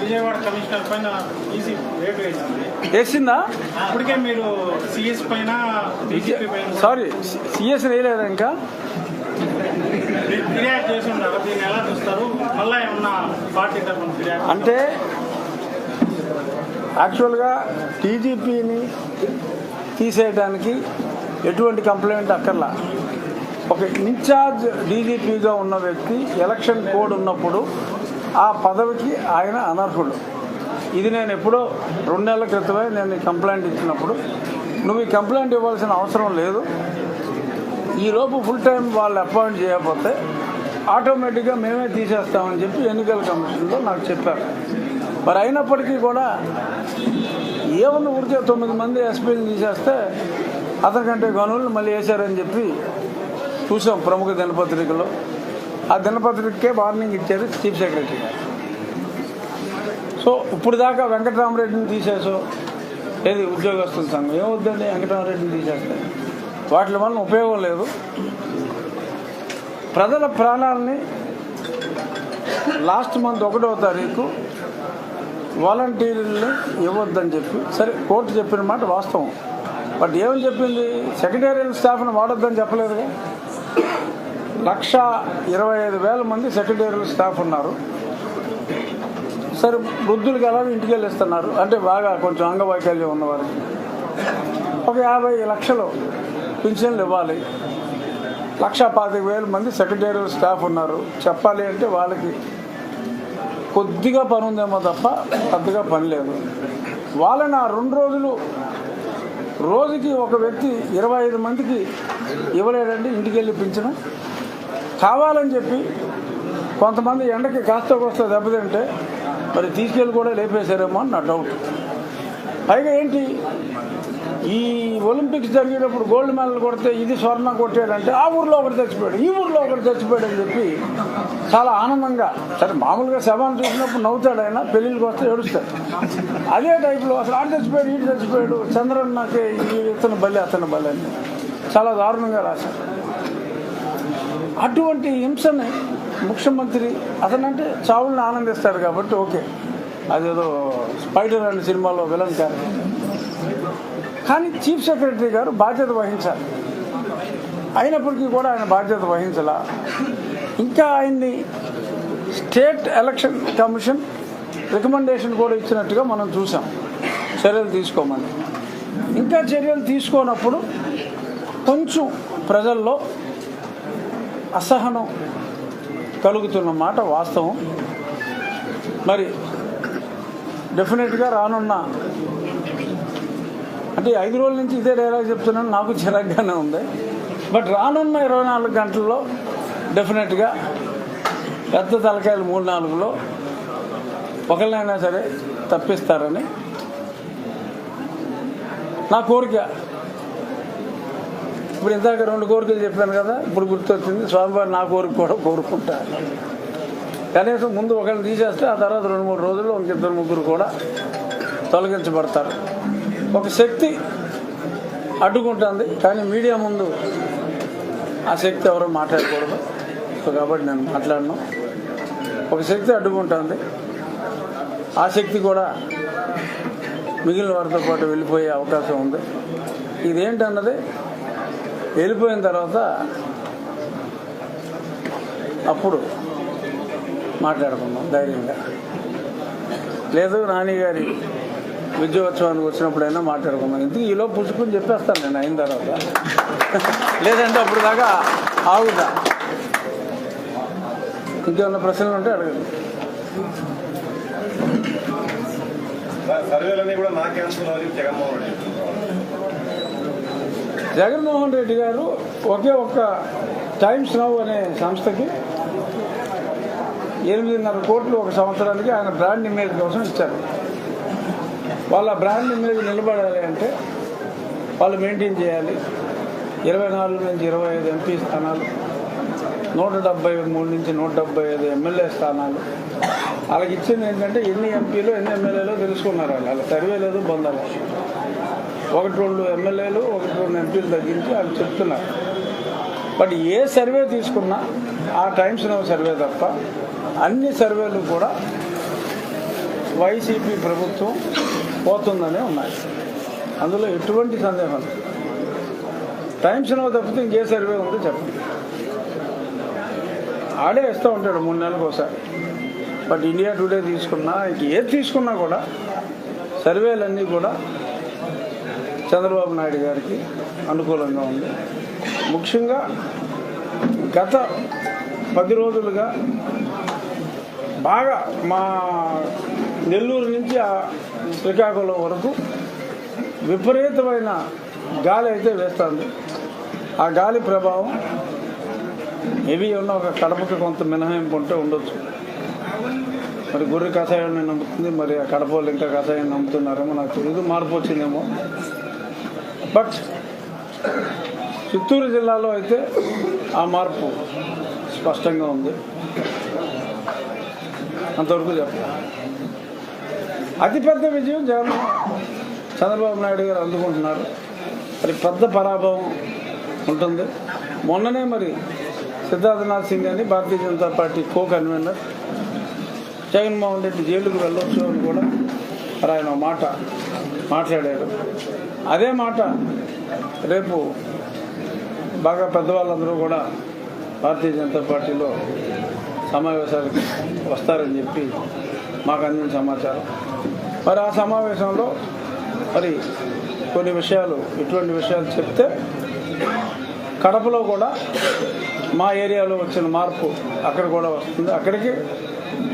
Vijayawada commissioner పైన EC రేటు వేసింది. వేసిందా? ఇప్పటికే మీరు సిఎస్ పైన సారీ సిఎస్ వేయలేదా ఇంకా? ఫి- ఫిర్యాదు చేసి ఉన్నారు దీన్ని ఎలా చూస్తారు? మళ్ళా ఏమన్నా పార్టీ తరఫున ఫిర్యాదు అంటే యాక్చువల్గా టీజీపీని తీసేయడానికి ఎటువంటి కంప్లైంట్ అక్కర్లా. ఒక ఇన్ఛార్జ్ డీజీపీగా ఉన్న వ్యక్తి ఎలక్షన్ కోడ్ ఉన్నప్పుడు ఆ పదవికి ఆయన అనర్హుడు. ఇది నేను ఎప్పుడో రెండు నెలల క్రితమే నేను కంప్లైంట్ ఇచ్చినప్పుడు నువ్వు ఈ కంప్లైంట్ ఇవ్వాల్సిన అవసరం లేదు. ఈలోపు ఫుల్ టైం వాళ్ళు అపాయింట్ చేయకపోతే ఆటోమేటిక్గా మేమే తీసేస్తామని చెప్పి ఎన్నికల కమిషన్లో నాకు చెప్పారు. మరి అయినప్పటికీ కూడా ఏమన్నా ఊరికే తొమ్మిది మంది ఎస్పీలు తీసేస్తే అతనికంటే గనులు మళ్ళీ వేశారని చెప్పి చూసాం ప్రముఖ దినపత్రికలో. ఆ దినపత్రికే వార్నింగ్ ఇచ్చారు చీఫ్ సెక్రటరీ గారు. సో ఇప్పుడు దాకా వెంకటరామరెడ్డిని తీసేసో ఏది ఉద్యోగస్తుల సంఘం? ఏమవుద్దండి వెంకటరామరెడ్డిని తీసేస్తే? వాటి వల్ల ఉపయోగం లేదు. ప్రజల ప్రాణాలని లాస్ట్ మంత్ ఒకటవ తారీఖు వాలంటీర్లు ఇవ్వద్దని చెప్పి సరే కోర్టు చెప్పిన మాట వాస్తవం. బట్ ఏమని చెప్పింది? సెక్రటేరియల్ స్టాఫ్ని వాడొద్దని చెప్పలేదుగా. లక్ష ఇరవై ఐదు వేల మంది సెక్రటేరియల్ స్టాఫ్ ఉన్నారు. సరే వృద్ధులకి ఎలా ఇంటికి వెళ్ళిస్తున్నారు. అంటే బాగా కొంచెం అంగవైకల్యం ఉన్నవారికి. ఒక యాభై లక్షలు పింఛన్లు ఇవ్వాలి. లక్ష పాతిక వేల మంది సెక్రటేరియల్ స్టాఫ్ ఉన్నారు. చెప్పాలి అంటే వాళ్ళకి కొద్దిగా పని ఉందేమో తప్ప పెద్దగా పని లేదు. వాళ్ళని ఆ రెండు రోజులు రోజుకి ఒక వ్యక్తి ఇరవై ఐదు మందికి ఇవ్వలేడండి ఇంటికి వెళ్ళి పింఛను. కావాలని చెప్పి కొంతమంది ఎండకి కాస్త కోస్త దెబ్బతింటే మరి తీసుకెళ్ళి కూడా లేపేశారేమో అని నా డౌట్ పైగా ఏంటి ఈ ఒలింపిక్స్ జరిగేటప్పుడు గోల్డ్ మెడల్ కొడితే ఇది స్వర్ణం కొట్టాడంటే ఆ ఊర్లో ఒకటి చచ్చిపోయాడు ఈ ఊర్లో ఒకటి చచ్చిపోయాడు అని చెప్పి చాలా ఆనందంగా సరే మామూలుగా శవాన్ని చూసినప్పుడు నవ్వుతాడు ఆయన పెళ్ళిళ్ళకి వస్తే ఏడుస్తాడు. అదే టైప్లో అసలు ఆడు చచ్చిపోయాడు ఈడు చచ్చిపోయాడు చంద్రన్నకి ఈ ఇతను బలి అతను బలి అని చాలా దారుణంగా రాశాడు. అటువంటి హింసని ముఖ్యమంత్రి అతనంటే చావులను ఆనందిస్తాడు కాబట్టి ఓకే. అదేదో స్పైడర్ అనే సినిమాలో విలన్ క్యారెక్టర్ కానీ చీఫ్ సెక్రటరీ గారు బాధ్యత వహించాలి. అయినప్పటికీ కూడా ఆయన బాధ్యత వహించాల. ఇంకా ఆయన్ని స్టేట్ ఎలక్షన్ కమిషన్ రికమెండేషన్ కూడా ఇచ్చినట్టుగా మనం చూసాం. చర్యలు తీసుకోమని. ఇంకా చర్యలు తీసుకోనప్పుడు కొంచెం ప్రజల్లో అసహనం కలుగుతున్న మాట వాస్తవం. మరి డెఫినెట్గా రానున్న అంటే ఐదు రోజుల నుంచి ఇదే డైలాగ్ చెప్తున్నాను నాకు చిరాగ్గానే ఉంది. బట్ రానున్న ఇరవై నాలుగు గంటల్లో డెఫినెట్గా పెద్ద తలకాయలు మూడు నాలుగులో ఒకరినైనా సరే తప్పిస్తారని నా కోరిక. ఇప్పుడు ఇందాక రెండు కోరికలు చెప్పాను కదా ఇప్పుడు గుర్తొచ్చింది. స్వామివారి నా కోరిక కూడా కోరుకుంటా కనీసం ముందు ఒకరిని తీసేస్తే ఆ తర్వాత రెండు మూడు రోజుల్లో ఇంకిద్దరు ముగ్గురు కూడా తొలగించబడతారు. ఒక శక్తి అడ్డుకుంటుంది కానీ మీడియా ముందు ఆ శక్తి ఎవరో మాట్లాడకూడదు. సో కాబట్టి నేను మాట్లాడను. ఒక శక్తి అడ్డుకుంటుంది ఆ శక్తి కూడా మిగిలిన వారితో పాటు వెళ్ళిపోయే అవకాశం ఉంది. ఇదేంటన్నది వెళ్ళిపోయిన తర్వాత అప్పుడు మాట్లాడుకుందాం ధైర్యంగా. లేదు నాని గారి విద్యోత్సవానికి వచ్చినప్పుడైనా మాట్లాడుకున్నాను ఇందుకు ఈలో పుచ్చుకుని చెప్పేస్తాను నేను అయిన తర్వాత. లేదంటే అప్పుడు దాకా ఆగుతా. ఇంకేమన్నా ప్రశ్నలు ఉంటే అడగండి. సర్వేలన్నీ కూడా నా క్యాన్సర్ జగన్మోహన్ రెడ్డి. జగన్మోహన్ రెడ్డి గారు ఒకే ఒక్క టైమ్స్ నౌ అనే సంస్థకి ఎనిమిదిన్నర కోట్లు ఒక సంవత్సరానికి ఆయన బ్రాండ్ ఇమేజ్ కోసం ఇచ్చారు. వాళ్ళ బ్రాండ్ ఇమేజ్ నిలబడాలి అంటే వాళ్ళు మెయింటైన్ చేయాలి. ఇరవై నాలుగు నుంచి ఇరవై ఐదు ఎంపీ స్థానాలు నూట డెబ్బై మూడు నుంచి నూట డెబ్బై ఐదు ఎమ్మెల్యే స్థానాలు. వాళ్ళకి ఇచ్చింది ఏంటంటే ఎన్ని ఎంపీలు ఎన్ని ఎమ్మెల్యేలో తెలుసుకున్నారు వాళ్ళు. వాళ్ళ సర్వే లేదు పొందాలి ఒకటి రెండు ఎమ్మెల్యేలు ఒకటి రెండు ఎంపీలు తగ్గించి వాళ్ళు చెప్తున్నారు. బట్ ఏ సర్వే తీసుకున్నా ఆ టైమ్స్ నో సర్వే తప్ప అన్ని సర్వేలు కూడా వైసీపీ ప్రభుత్వం పోతుందనే ఉన్నాయి. అందులో ఎటువంటి సందేహం టైమ్స్ నో తప్పితే ఇంకే సర్వే ఉందో చెప్పండి. ఆడే ఇస్తూ ఉంటాడు మూడు నెలలకు ఒకసారి. బట్ ఇండియా టుడే తీసుకున్నా ఇంక ఏది తీసుకున్నా కూడా సర్వేలన్నీ కూడా చంద్రబాబు నాయుడు గారికి అనుకూలంగా ఉంది. ముఖ్యంగా గత పది రోజులుగా బాగా మా నెల్లూరు నుంచి ఆ శ్రీకాకుళం వరకు విపరీతమైన గాలి అయితే వేస్తుంది. ఆ గాలి ప్రభావం హెవీ ఉన్న ఒక కడపకి కొంత మినహాయింపు ఉంటే ఉండొచ్చు. మరి గొర్రె కషాయాన్ని నమ్ముతుంది మరి ఆ కడప వాళ్ళు ఇంకా కషాయం నమ్ముతున్నారేమో నాకు తెలియదు మార్పు వచ్చిందేమో. బట్ చిత్తూరు జిల్లాలో అయితే ఆ మార్పు స్పష్టంగా ఉంది. అంతవరకు చెప్పాలి అతిపెద్ద విజయం జగన్ చంద్రబాబు నాయుడు గారు అందుకుంటున్నారు. మరి పెద్ద పరాభవం ఉంటుంది. మొన్ననే మరి సిద్ధార్థనాథ్ సింగ్ అని Bharatiya Janata party co convener Jaganmohan Reddy జైలుకు వెళ్ళొచ్చు అని కూడా మరి ఆయన మాట మాట్లాడారు. అదే మాట. రేపు బాగా పెద్దవాళ్ళందరూ కూడా భారతీయ జనతా పార్టీలో సమావేశాలకు వస్తారని చెప్పి మాకు అందిన సమాచారం. మరి ఆ సమావేశంలో మరి కొన్ని విషయాలు ఇటువంటి విషయాలు చెప్తే కడపలో కూడా మా ఏరియాలో వచ్చిన మార్పు అక్కడ కూడా వస్తుంది. అక్కడికి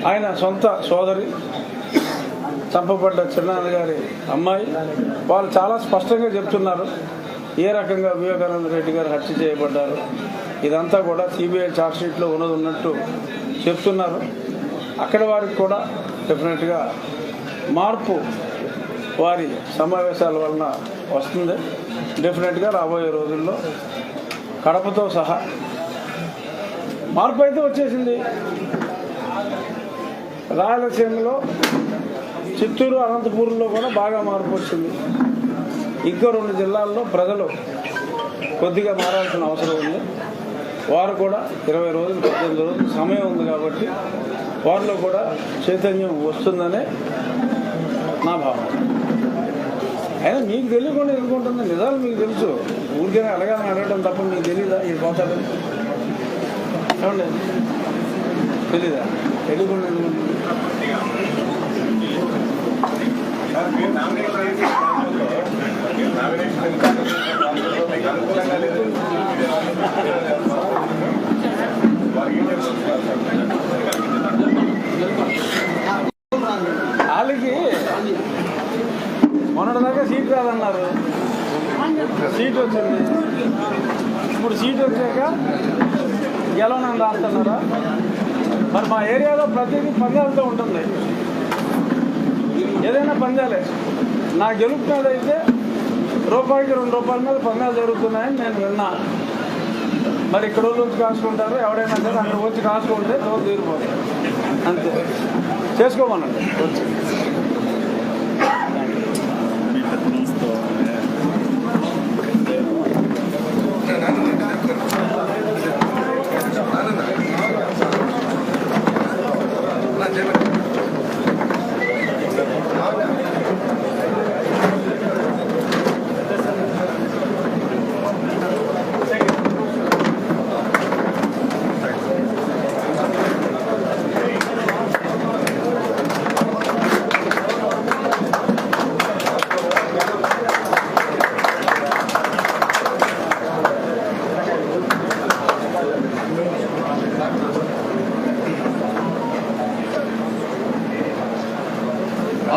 ఆయన సొంత సోదరి చంపబడ్డ చిన్నాన్న గారి అమ్మాయి. వాళ్ళు చాలా స్పష్టంగా చెప్తున్నారు. ఏ రకంగా వివేకానంద రెడ్డి గారు హత్య చేయబడ్డారు. ఇదంతా కూడా సిబిఐ ఛార్జ్షీట్లో ఉన్నది ఉన్నట్టు చెప్తున్నారు. అక్కడ వారికి కూడా డెఫినెట్గా మార్పు వారి సమావేశాల వలన వస్తుంది. డెఫినెట్గా రాబోయే రోజుల్లో కడపతో సహా మార్పు అయితే వచ్చేసింది. రాయలసీమలో చిత్తూరు అనంతపూర్లో కూడా బాగా మార్పు వచ్చింది. ఇంకా రెండు జిల్లాల్లో ప్రజలు కొద్దిగా మారాల్సిన అవసరం ఉంది. వారు కూడా ఇరవై రోజులు పద్దెనిమిది రోజులు సమయం ఉంది కాబట్టి వారిలో కూడా చైతన్యం వస్తుందనే నా భావన. అయినా మీకు తెలియకుండా ఎందుకుంటుంది నిజాలు మీకు తెలుసు. ఊరికే అడగాలని అడగడం తప్ప మీకు తెలియదా ఇది పోతాడు ఏమండి? తెలీదా? తెలియకుండా ఎందుకుంటుంది సార్ మీరు నామినేషన్ చేసి దాంట్లో మీరు నామినేషన్ చేసి దాంట్లో మీకు అనుకూలంగా లేదు వారికి ఏం చెప్తున్నారు వాళ్ళకి మొన్నటిదాకా సీట్ రాదన్నారు. సీట్ వచ్చింది. ఇప్పుడు సీట్ వచ్చాక గెలవనని రాస్తున్నారా? మరి మా ఏరియాలో ప్రతిదీ పందాలతో ఉంటుంది. ఏదైనా పందాలే నా గెలుపు మీద అయితే రూపాయికి రెండు రూపాయల మీద పందాలు జరుగుతున్నాయని నేను విన్నా. మరి ఇక్కడ వాళ్ళు వచ్చి కాసుకుంటారు ఎవడైనా సరే అక్కడ వచ్చి కాసుకుంటే రోజు తీరిపోతాయి. అంతే. చేసుకోమనండి. వచ్చి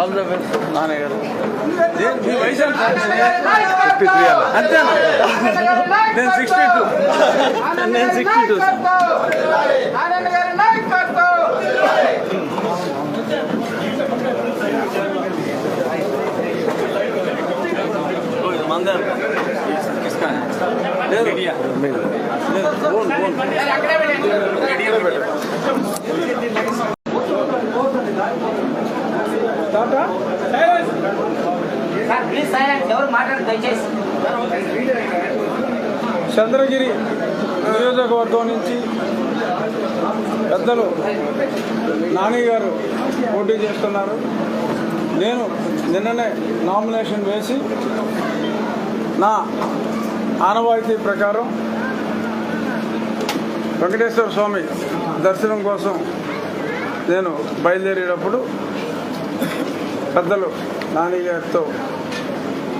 ఆల్ ద బెస్ట్ గారు. నేను- మీ వయసు ఎంత? అంతేనా? నేను సిక్స్టీ టూ నేను సిక్స్టీ టూ ఆనంద్ గారి నాయకత్వం మందే లేదు. లేదు. Own tata sir please silent ఎవరు మాట్లాడు దయచేసి చంద్రగిరి నియోజకవర్గం నుంచి పెద్దలు నాని గారు పోటీ చేస్తున్నారు. నేను నిన్ననే నామినేషన్ వేసి నా ఆనవాయితీ ప్రకారం వెంకటేశ్వర స్వామి దర్శనం కోసం నేను బయలుదేరేటప్పుడు పెద్దలు నాని గారితో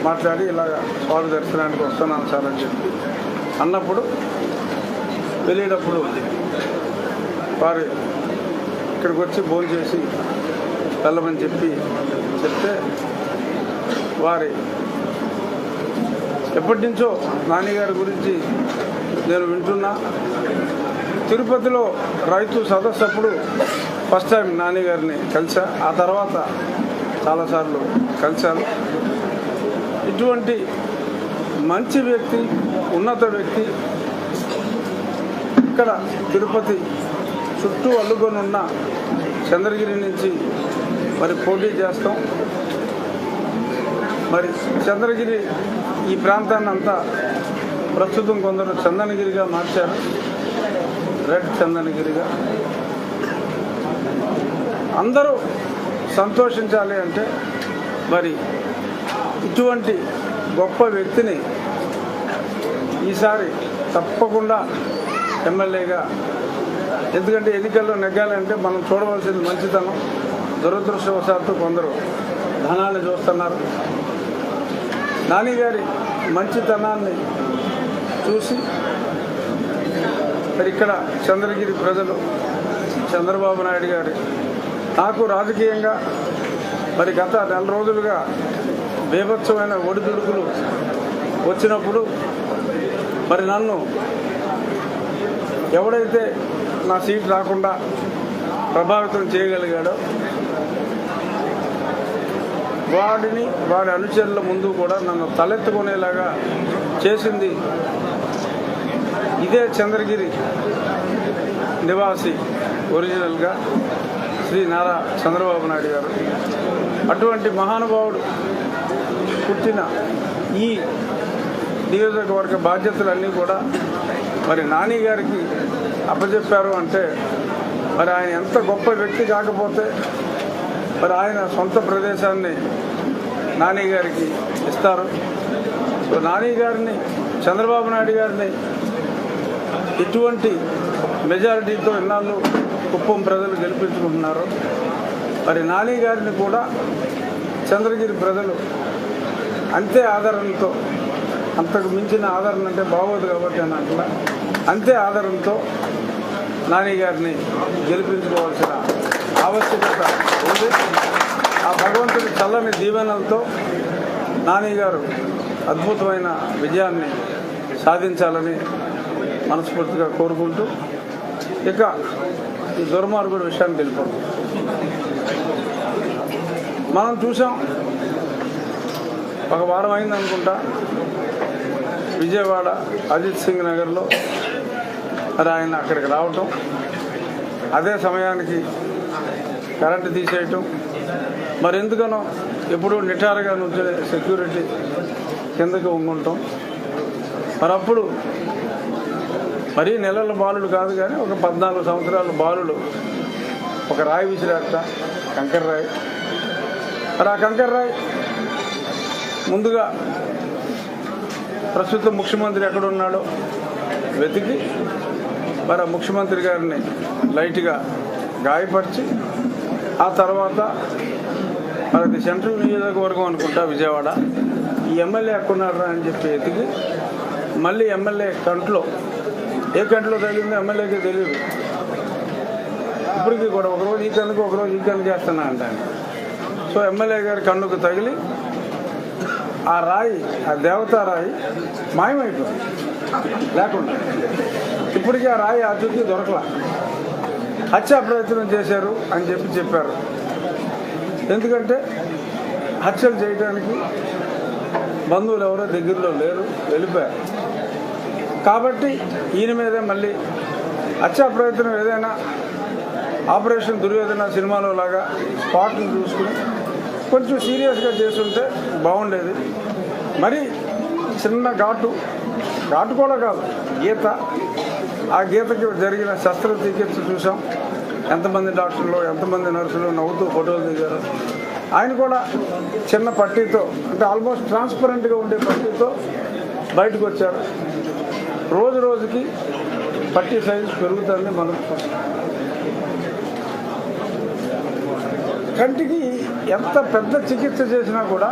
మాట్లాడి ఇలాగ స్వామి దర్శనానికి వస్తున్నాను సార్ అని చెప్పి అన్నప్పుడు వెళ్ళేటప్పుడు వారు ఇక్కడికి వచ్చి భోజనం చేసి వెళ్ళమని చెప్పి చెప్తే వారి ఎప్పటి నుంచో నాన్నగారి గురించి నేను వింటున్నా. తిరుపతిలో రైతు సదస్సు అప్పుడు ఫస్ట్ టైం నాన్నగారిని కలిసా. ఆ తర్వాత చాలాసార్లు కలిశాను. ఇటువంటి మంచి వ్యక్తి ఉన్నత వ్యక్తి ఇక్కడ తిరుపతి చుట్టూ అల్లుకొని ఉన్న చంద్రగిరి నుంచి మరి పోటీ చేస్తాం. మరి చంద్రగిరి ఈ ప్రాంతాన్ని అంతా ప్రస్తుతం కొందరు చందనగిరిగా మార్చారు. రెడ్ చందనగిరిగా. అందరూ సంతోషించాలి అంటే మరి ఇటువంటి గొప్ప వ్యక్తిని ఈసారి తప్పకుండా ఎమ్మెల్యేగా ఎందుకంటే ఎన్నికల్లో నెగ్గాలంటే మనం చూడవలసింది మంచితనం దురదృష్టవశాత్తు కొందరు ధనాన్ని చూస్తున్నారు. నాని గారి మంచితనాన్ని చూసి మరి ఇక్కడ చంద్రగిరి ప్రజలు చంద్రబాబు నాయుడు గారి నాకు రాజకీయంగా మరి గత నెల రోజులుగా బీభత్సమైన ఒడిదుడుకులు వచ్చినప్పుడు మరి నన్ను ఎవడైతే నా సీట్ రాకుండా ప్రభావితం చేయగలిగాడో వాడిని వాడి అనుచరుల ముందు కూడా నన్ను తలెత్తుకునేలాగా చేసింది ఇదే చంద్రగిరి నివాసి ఒరిజినల్గా శ్రీ నారా చంద్రబాబు నాయుడు గారు. అటువంటి మహానుభావుడు పుట్టిన ఈ నియోజకవర్గ బాధ్యతలన్నీ కూడా మరి నాని గారికి అప్పచెప్పారు అంటే మరి ఆయన ఎంత గొప్ప వ్యక్తి కాకపోతే మరి ఆయన సొంత ప్రదేశాన్ని నాని గారికి ఇస్తారు. సో నాని గారిని చంద్రబాబు నాయుడు గారిని ఇటువంటి మెజారిటీతో ఇన్నాళ్ళు కుప్పం ప్రజలు గెలిపించుకుంటున్నారు. మరి నాని గారిని కూడా చంద్రగిరి ప్రజలు అంతే ఆదరణతో అంతకు మించిన ఆదరణ అంటే బాగోదు కాబట్టి అని అంటున్నా అంతే ఆదరణతో నాని గారిని గెలిపించుకోవాల్సిన ఆవశ్యకత ఉంది. ఆ భగవంతుడి చల్లని దీవెనలతో నాని గారు అద్భుతమైన విజయాన్ని సాధించాలని మనస్ఫూర్తిగా కోరుకుంటూ ఇక ఈ దుర్మార్గుడు విషయాన్ని తెలిపారు మనం చూసాం ఒక వారం అయింది అనుకుంటా విజయవాడ అజిత్ సింగ్ నగర్లో మరి ఆయన అక్కడికి రావటం అదే సమయానికి కరెంటు తీసేయటం మరి ఎందుకనో ఎప్పుడు నిటారుగా నుంచే సెక్యూరిటీ కిందకి వంగుంటాం. మరి అప్పుడు మరీ నెలల బాలుడు కాదు కానీ ఒక పద్నాలుగు సంవత్సరాల బాలుడు. ఒక రాయి విసిరాట కంకర రాయి. మరి ఆ కంకర రాయి ముందుగా ప్రస్తుత ముఖ్యమంత్రి ఎక్కడున్నాడో వెతికి మరి ఆ ముఖ్యమంత్రి గారిని లైట్గా గాయపరిచి ఆ తర్వాత మరి అది సెంట్రల్ నియోజకవర్గం అనుకుంటా విజయవాడ. ఈ ఎమ్మెల్యే ఎక్కడున్నారా అని చెప్పి ఎతికి మళ్ళీ ఎమ్మెల్యే కంట్లో ఏ కంట్లో తగిలిందో ఎమ్మెల్యేకి తెలియదు ఇప్పటికీ కూడా ఒకరోజు ఈ కన్నుకు ఒకరోజు ఈ కన్ను చేస్తున్నా అంటాను. సో ఎమ్మెల్యే గారి కన్నుకు తగిలి ఆ రాయి ఆ దేవతా రాయి మాయమైపోయింది. లేకుండా. ఇప్పటికీ ఆ రాయి అతిథి దొరకలా. హత్యా ప్రయత్నం చేశారు అని చెప్పి చెప్పారు. ఎందుకంటే హత్యలు చేయడానికి బంధువులు ఎవరో దగ్గరలో లేరు వెళ్ళిపోయారు. కాబట్టి ఈయన మీదే మళ్ళీ అచ్చా ప్రయత్నం ఏదైనా ఆపరేషన్ దుర్యోధన సినిమాలో లాగా స్పాట్ని చూసుకుని కొంచెం సీరియస్గా చేస్తుంటే బాగుండేది. మరి చిన్న ఘాటు ఘాటు కూడా కాదు గీత. ఆ గీతకి జరిగిన శస్త్రచికిత్స చూసాం. ఎంతమంది డాక్టర్లు ఎంతమంది నర్సులు నవ్వుతూ ఫోటోలు దిగారు. ఆయన కూడా చిన్న పట్టీతో అంటే ఆల్మోస్ట్ ట్రాన్స్పరెంట్గా ఉండే పట్టీతో బయటకు వచ్చారు. రోజు రోజుకి పట్టి సైజు పెరుగుతుంది మనం కంటికి ఎంత పెద్ద చికిత్స చేసినా కూడా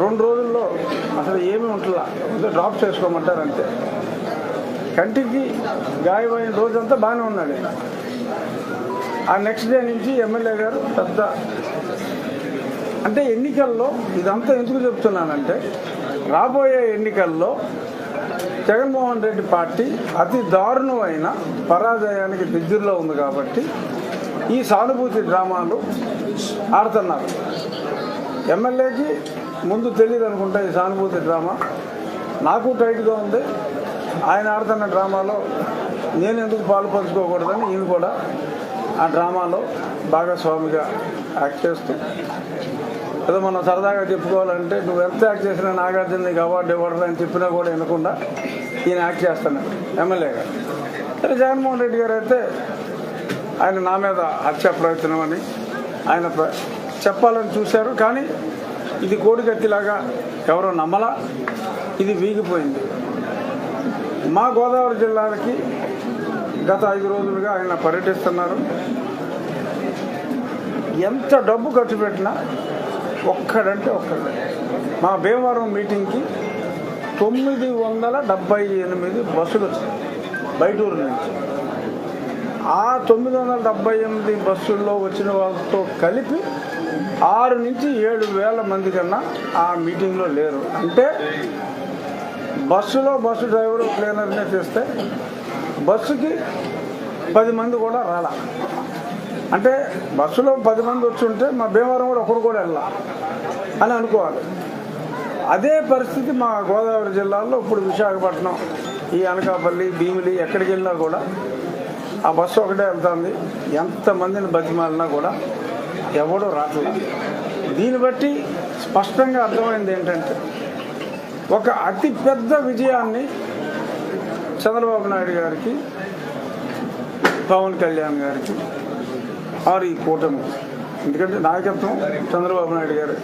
రెండు రోజుల్లో అసలు ఏమి ఉంటుందా డ్రాప్ చేసుకోమంటారు అంతే కంటికి గాయమైన రోజంతా బాగానే ఉన్నాడు. ఆ నెక్స్ట్ డే నుంచి ఎమ్మెల్యే గారు పెద్ద అంటే ఎన్నికల్లో ఇదంతా ఎందుకు చెప్తున్నానంటే రాబోయే ఎన్నికల్లో జగన్మోహన్ రెడ్డి పార్టీ అతి దారుణమైన పరాజయానికి దగ్గరలో ఉంది కాబట్టి ఈ సానుభూతి డ్రామాలు ఆడుతున్నారు. ఎమ్మెల్యేకి ముందు తెలియదు అనుకుంటా ఈ సానుభూతి డ్రామా. నాకు టైట్గా ఉంది. ఆయన ఆడుతున్న డ్రామాలో నేను ఎందుకు పాలు పంచుకోకూడదని ఈయన కూడా ఆ డ్రామాలో భాగస్వామిగా యాక్ట్ చేస్తూ ఏదో మనం సరదాగా చెప్పుకోవాలంటే నువ్వు ఎంత యాక్ట్ చేసినా నాగార్జున నీకు అవార్డు ఇవ్వడం అని చెప్పినా కూడా వినకుండా ఈయన యాక్ట్ చేస్తాను ఎమ్మెల్యేగా సరే జగన్మోహన్ రెడ్డి గారు అయితే ఆయన నా మీద హత్య ప్రయత్నం అని ఆయన ప్ర- చెప్పాలని చూశారు. కానీ ఇది కోడికత్తిలాగా ఎవరో నమ్మలా. ఇది వీగిపోయింది. మా గోదావరి జిల్లాలకి గత ఐదు రోజులుగా ఆయన పర్యటిస్తున్నారు. ఎంత డబ్బు ఖర్చు పెట్టినా ఒక్కడంటే ఒక్కడు. మా భీమవరం మీటింగ్కి తొమ్మిది వందల డెబ్బై ఎనిమిది బస్సులు వచ్చాయి బయటూరు నుంచి. ఆ తొమ్మిది వందల డెబ్బై ఎనిమిది బస్సుల్లో వచ్చిన వాళ్ళతో కలిపి ఆరు నుంచి ఏడు వేల మంది కన్నా ఆ మీటింగ్లో లేరు. అంటే బస్సులో బస్సు డ్రైవరు క్లీనర్నే చేస్తే బస్సుకి పది మంది కూడా రాలా. అంటే బస్సులో పది మంది వచ్చి ఉంటే మా భీమవరం కూడా ఒకరు కూడా వెళ్ళా అని అనుకోవాలి. అదే పరిస్థితి మా గోదావరి జిల్లాలో ఇప్పుడు విశాఖపట్నం ఈ అనకాపల్లి భీమిలి ఎక్కడికి వెళ్ళినా కూడా ఆ బస్సు ఒకటే వెళ్తుంది. ఎంతమందిని బతిమాలినా కూడా ఎవడూ రావట్లేదు. దీన్ని బట్టి స్పష్టంగా అర్థమైంది ఏంటంటే ఒక అతి పెద్ద విజయాన్ని చంద్రబాబు నాయుడు గారికి పవన్ కళ్యాణ్ గారికి ఆరు ఈ కూటమి. ఎందుకంటే నాయకత్వం చంద్రబాబు నాయుడు గారు.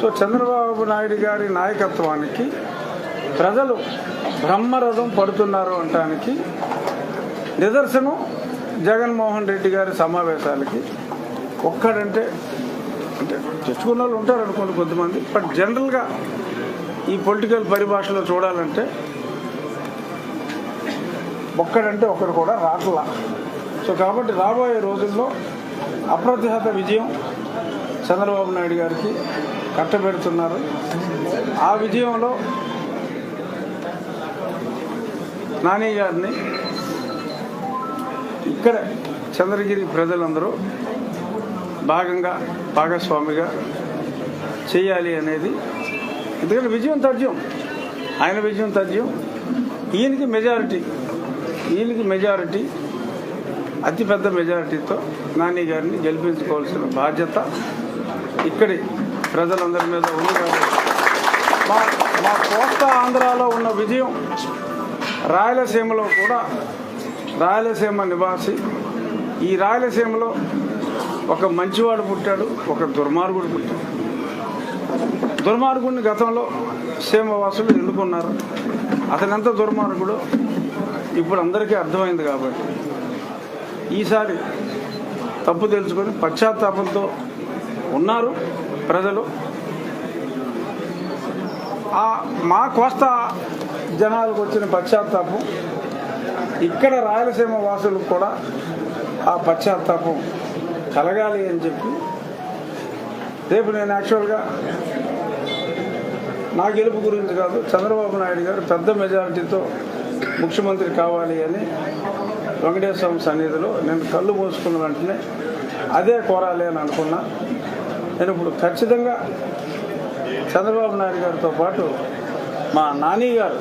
సో చంద్రబాబు నాయుడు గారి నాయకత్వానికి ప్రజలు బ్రహ్మరథం పడుతున్నారు అనటానికి నిదర్శనం జగన్మోహన్ రెడ్డి గారి సమావేశాలకి ఒక్కడంటే అంటే తెచ్చుకున్న వాళ్ళు ఉంటారు అనుకోండి కొంతమంది బట్ జనరల్గా ఈ పొలిటికల్ పరిభాషలో చూడాలంటే ఒక్కడంటే ఒకరు కూడా రాట్లా. సో కాబట్టి రాబోయే రోజుల్లో అప్రతిహత విజయం చంద్రబాబు నాయుడు గారికి కట్టబెడుతున్నారు. ఆ విజయంలో నాని గారిని ఇక్కడ చంద్రగిరి ప్రజలందరూ భాగంగా భాగస్వామిగా చేయాలి అనేది. ఎందుకంటే విజయం తథ్యం ఆయన విజయం తథ్యం. ఈయనకి మెజారిటీ ఈయనకి మెజారిటీ. అతిపెద్ద మెజారిటీతో నాని గారిని గెలిపించుకోవాల్సిన బాధ్యత ఇక్కడి ప్రజలందరి మీద ఉంది కాబట్టి మా మా కోస్తా ఆంధ్రాలో ఉన్న విజయం రాయలసీమలో కూడా రాయలసీమ నివాసి. ఈ రాయలసీమలో ఒక మంచివాడు పుట్టాడు ఒక దుర్మార్గుడు పుట్టాడు. దుర్మార్గుడిని గతంలో సీమవాసులు ఎన్నుకున్నారు. అతను ఎంత దుర్మార్గుడో ఇప్పుడు అందరికీ అర్థమైంది కాబట్టి ఈసారి తప్పు తెలుసుకొని పశ్చాత్తాపంతో ఉన్నారు ప్రజలు. ఆ మా కోస్తా జనాలకు వచ్చిన పశ్చాత్తాపం ఇక్కడ రాయలసీమ వాసులకు కూడా ఆ పశ్చాత్తాపం కలగాలి అని చెప్పి రేపు నేను యాక్చువల్గా నా గెలుపు గురించి కాదు చంద్రబాబు నాయుడు గారు పెద్ద మెజారిటీతో ముఖ్యమంత్రి కావాలి అని వెంకటేశ్వర స్వామి సన్నిధిలో నేను కళ్ళు మూసుకున్న వెంటనే అదే కోరాలి అని అనుకున్నా. నేను ఇప్పుడు ఖచ్చితంగా చంద్రబాబు నాయుడు గారితో పాటు మా నాని గారు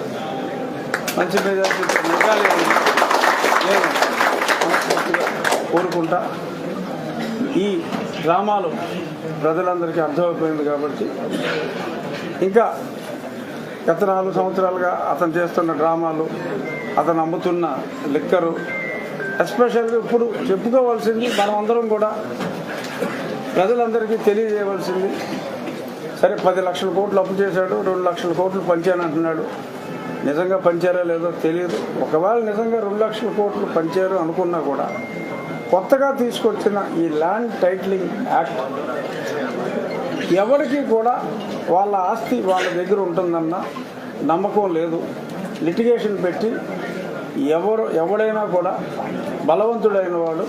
మంచి మెజారిటీతో నెగ్గాలి అని నేను కోరుకుంటా. ఈ డ్రామాలు ప్రజలందరికీ అర్థమైపోయింది కాబట్టి ఇంకా గత నాలుగు సంవత్సరాలుగా అతను చేస్తున్న డ్రామాలు అతను అమ్ముతున్న లిక్కరు ఎస్పెషల్గా ఇప్పుడు చెప్పుకోవాల్సింది మనం అందరం కూడా ప్రజలందరికీ తెలియజేయవలసింది. సరే పది లక్షల కోట్లు అప్పు చేశాడు రెండు లక్షల కోట్లు పంచానంటున్నాడు నిజంగా పంచారో లేదో తెలియదు. ఒకవేళ నిజంగా రెండు లక్షల కోట్లు పంచారు అనుకున్నా కూడా కొత్తగా తీసుకొచ్చిన ఈ ల్యాండ్ టైటిలింగ్ యాక్ట్ ఎవరికి కూడా వాళ్ళ ఆస్తి వాళ్ళ దగ్గర ఉంటుందన్న నమ్మకం లేదు. లిటిగేషన్ పెట్టి ఎవరు ఎవడైనా కూడా బలవంతుడైన వాడు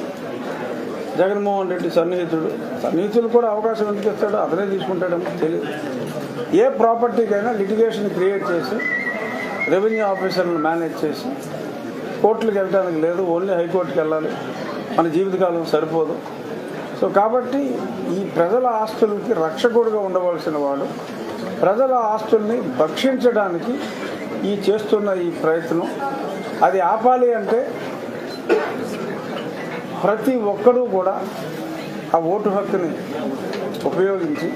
జగన్మోహన్ రెడ్డి సన్నిహితుడు. సన్నిహితులు కూడా అవకాశం ఎందుకు ఇస్తాడో అతనే తీసుకుంటాడని తెలియదు ఏ ప్రాపర్టీకైనా లిటిగేషన్ క్రియేట్ చేసి రెవెన్యూ ఆఫీసర్లను మేనేజ్ చేసి కోర్టులకు వెళ్ళడానికి లేదు ఓన్లీ హైకోర్టుకి వెళ్ళాలి. మన జీవితకాలం సరిపోదు. సో కాబట్టి ఈ ప్రజల ఆస్తులకి రక్షకుడుగా ఉండవలసిన వాడు ప్రజల ఆస్తుల్ని భక్షించడానికి ఈ చేస్తున్న ఈ ప్రయత్నం అది ఆపాలి అంటే ప్రతి ఒక్కరూ కూడా ఆ ఓటు హక్కుని ఉపయోగించి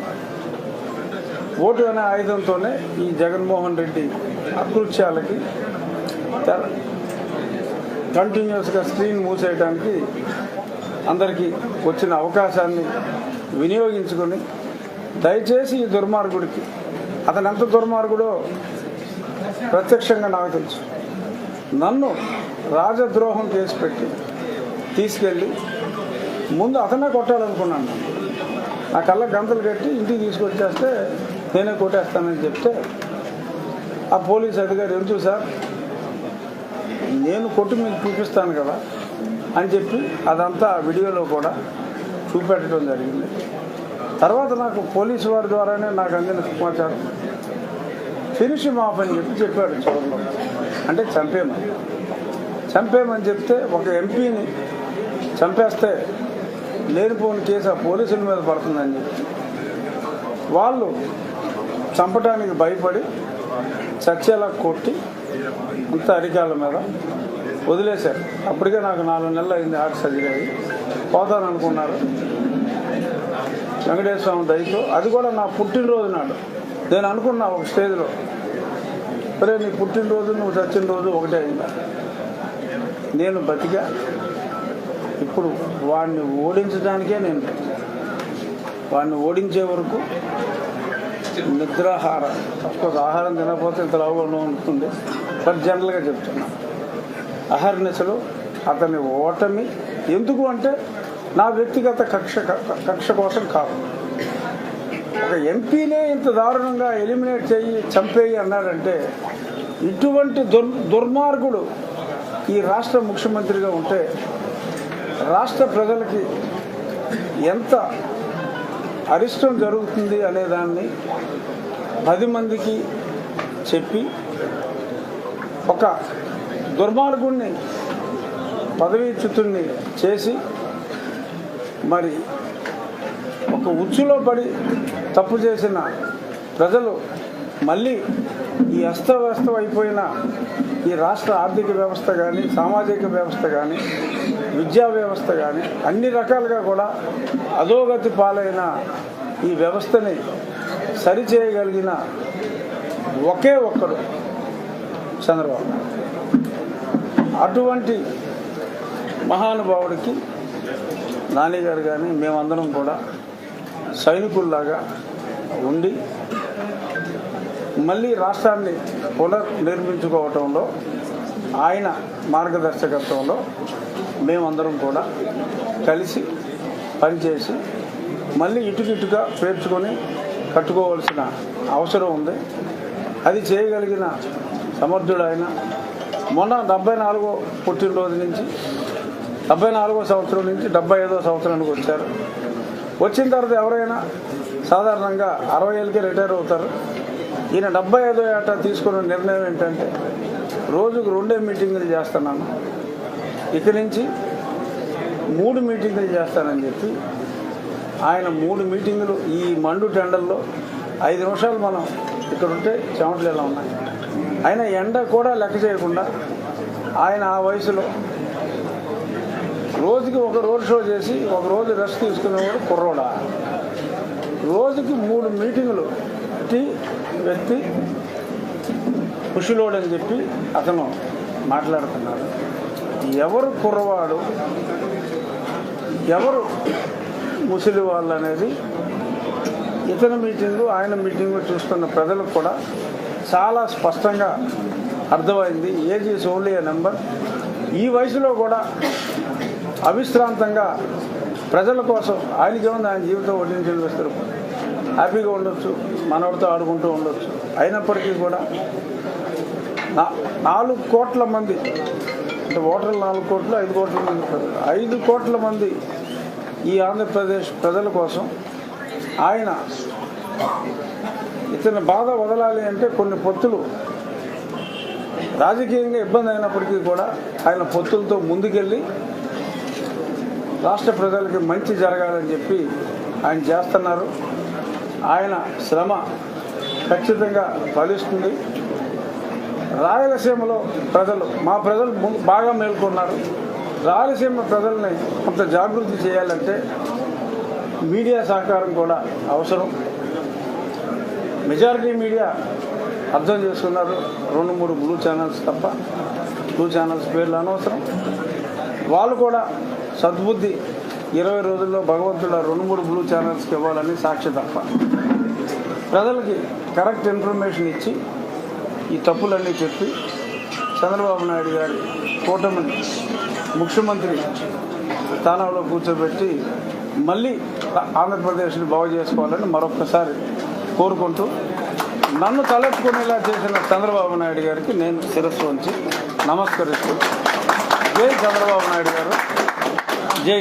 ఓటు అనే ఆయుధంతోనే ఈ జగన్మోహన్ రెడ్డి అకృత్యాలకి కంటిన్యూస్గా స్క్రీన్ మూసేయడానికి అందరికీ వచ్చిన అవకాశాన్ని వినియోగించుకొని దయచేసి ఈ దుర్మార్గుడికి అతను ఎంత దుర్మార్గుడో ప్రత్యక్షంగా నాకు తెలుసు. నన్ను రాజద్రోహం చేసి పెట్టి తీసుకెళ్ళి ముందు అతనే కొట్టాలనుకున్నాను నా కళ్ళ గంతలు కట్టి ఇంటికి తీసుకొచ్చేస్తే నేనే కొట్టేస్తానని చెప్తే ఆ పోలీస్ అధికారి ఎందుకు సార్? నేను కొట్టు మీకు చూపిస్తాను కదా అని చెప్పి అదంతా ఆ వీడియోలో కూడా చూపెట్టడం జరిగింది. తర్వాత నాకు పోలీసు వారి ద్వారానే నాకు అందిన సమాచారం. ఫినిషింగ్ ఆఫ్ అని చెప్పి చెప్పాడు చివరిలో అంటే చంపేమని చంపేమని చెప్తే ఒక ఎంపీని చంపేస్తే లేనిపోని కేసు ఆ పోలీసుల మీద పడుతుందని చెప్పి వాళ్ళు చంపడానికి భయపడి చచ్చేలా కొట్టి అంత అరికాల మీద వదిలేశారు. అప్పటికే నాకు నాలుగు నెలలు అయింది హార్ట్ సర్జరీ అయ్యి. పోతాను అనుకున్నారు. వెంకటేశ్వర స్వామి దయతో. అది కూడా నా పుట్టినరోజు నాడు. నేను అనుకున్నా ఒక స్టేజ్లో. సరే నీ పుట్టినరోజు నువ్వు చచ్చిన రోజు ఒకటే అయింది? నేను బతిగా ఇప్పుడు వాడిని ఓడించడానికే నేను వాడిని ఓడించే వరకు నిద్రాహారం అఫ్కోర్స్ ఆహారం తినకపోతే ఇంత లావుగా ఉంటుంది. బట్ జనరల్గా చెప్తున్నా అహర్నిశలు అతని ఓటమి ఎందుకు అంటే నా వ్యక్తిగత కక్ష కక్ష కోసం కాదు. ఒక ఎంపీనే ఇంత దారుణంగా ఎలిమినేట్ చేయి చంపేయి అన్నాడంటే ఇటువంటి దుర్ దుర్మార్గుడు ఈ రాష్ట్ర ముఖ్యమంత్రిగా ఉంటే రాష్ట్ర ప్రజలకి ఎంత అరిష్టం జరుగుతుంది అనే దాన్ని పది మందికి చెప్పి ఒక దుర్మార్గుణ్ణి పదవీచ్యుతుణ్ణి చేసి మరి ఒక ఉచ్చులో పడి తప్పు చేసిన ప్రజలు మళ్ళీ ఈ అస్తవ్యస్తం అయిపోయిన ఈ రాష్ట్ర ఆర్థిక వ్యవస్థ కానీ సామాజిక వ్యవస్థ కానీ విద్యా వ్యవస్థ కానీ అన్ని రకాలుగా కూడా అధోగతి పాలైన ఈ వ్యవస్థని సరిచేయగలిగిన ఒకే ఒక్కడు చంద్రబాబు అటువంటి మహానుభావుడికి నాని గారు కానీ మేమందరం కూడా సైనికుల్లాగా ఉండి మళ్ళీ రాష్ట్రాన్ని పునర్నిర్మించుకోవటంలో ఆయన మార్గదర్శకత్వంలో మేమందరం కూడా కలిసి పనిచేసి మళ్ళీ ఇటుకిటుగా పేర్చుకొని కట్టుకోవాల్సిన అవసరం ఉంది. అది చేయగలిగిన సమర్థుడు ఆయన. మొన్న డెబ్బై నాలుగో పుట్టినరోజు నుంచి డెబ్బై నాలుగో సంవత్సరం నుంచి డెబ్బై ఐదో సంవత్సరానికి వచ్చారు. వచ్చిన తర్వాత ఎవరైనా సాధారణంగా అరవై ఏళ్ళకి రిటైర్ అవుతారు. ఈయన డెబ్బై ఐదో ఏట తీసుకున్న నిర్ణయం ఏంటంటే రోజుకు రెండే మీటింగులు చేస్తున్నాను. ఇక్కడి నుంచి మూడు మీటింగులు చేస్తానని చెప్పి ఆయన మూడు మీటింగులు ఈ మండు టెండల్లో ఐదు నిమిషాలు మనం ఇక్కడ ఉంటే చెమటలు ఎలా ఉన్నాయి. ఆయన ఎండ కూడా లెక్క చేయకుండా ఆయన ఆ వయసులో రోజుకి ఒక రోడ్ షో చేసి ఒక రోజు రెస్ట్ తీసుకునేవాడు కుర్రోడా. రోజుకి మూడు మీటింగులు. టీ వ్యక్తి కుషిలోడ్ అని చెప్పి అతను మాట్లాడుతున్నారు ఎవరు కుర్రవాడు ఎవరు ముసలి వాళ్ళు అనేది ఇతని మీటింగు ఆయన మీటింగు చూస్తున్న ప్రజలకు కూడా చాలా స్పష్టంగా అర్థమైంది. Age is only a number. ఈ వయసులో కూడా అవిశ్రాంతంగా ప్రజల కోసం ఆయనకి ఏముంది ఆయన జీవితం వడ్డీని వేస్తారు హ్యాపీగా ఉండొచ్చు మనవాడితో ఆడుకుంటూ ఉండొచ్చు. అయినప్పటికీ కూడా నా- నాలుగు కోట్ల మంది అంటే ఓటర్లు నాలుగు కోట్లు ఐదు కోట్ల మంది ప్రజలు ఐదు కోట్ల మంది ఈ ఆంధ్రప్రదేశ్ ప్రజల కోసం ఆయన ఇతని బాధ వదలాలి అంటే కొన్ని పొత్తులు రాజకీయంగా ఇబ్బంది అయినప్పటికీ కూడా ఆయన పొత్తులతో ముందుకెళ్ళి రాష్ట్ర ప్రజలకి మంచి జరగాలని చెప్పి ఆయన చేస్తున్నారు. ఆయన శ్రమ ఖచ్చితంగా ఫలిస్తుంది. రాయలసీమలో ప్రజలు మా ప్రజలు బాగా మేల్కొన్నారు. రాయలసీమ ప్రజల్ని కొంత జాగృతి చేయాలంటే మీడియా సహకారం కూడా అవసరం. మెజారిటీ మీడియా అర్థం చేసుకున్నారు. రెండు మూడు బ్లూ ఛానల్స్ తప్ప బ్లూ ఛానల్స్ పేర్లు అనవసరం. వాళ్ళు కూడా సద్బుద్ధి. ఇరవై రోజుల్లో భగవంతుడు రెండు మూడు బ్లూ ఛానల్స్కి ఇవ్వాలని సాక్షి తప్ప. ప్రజలకి కరెక్ట్ ఇన్ఫర్మేషన్ ఇచ్చి ఈ తప్పులన్నీ చెప్పి చంద్రబాబు నాయుడు గారి కూటమిని ముఖ్యమంత్రి స్థానంలో కూర్చోబెట్టి మళ్ళీ ఆంధ్రప్రదేశ్ని బాగు చేసుకోవాలని మరొకసారి కోరుకుంటూ నన్ను తలెత్తుకునేలా చేసిన చంద్రబాబు నాయుడు గారికి నేను శిరస్సు ఉంచి నమస్కరిస్తూ జై చంద్రబాబు నాయుడు గారు. జై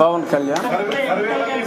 పవన్ కళ్యాణ్ సర్వే సర్వేలో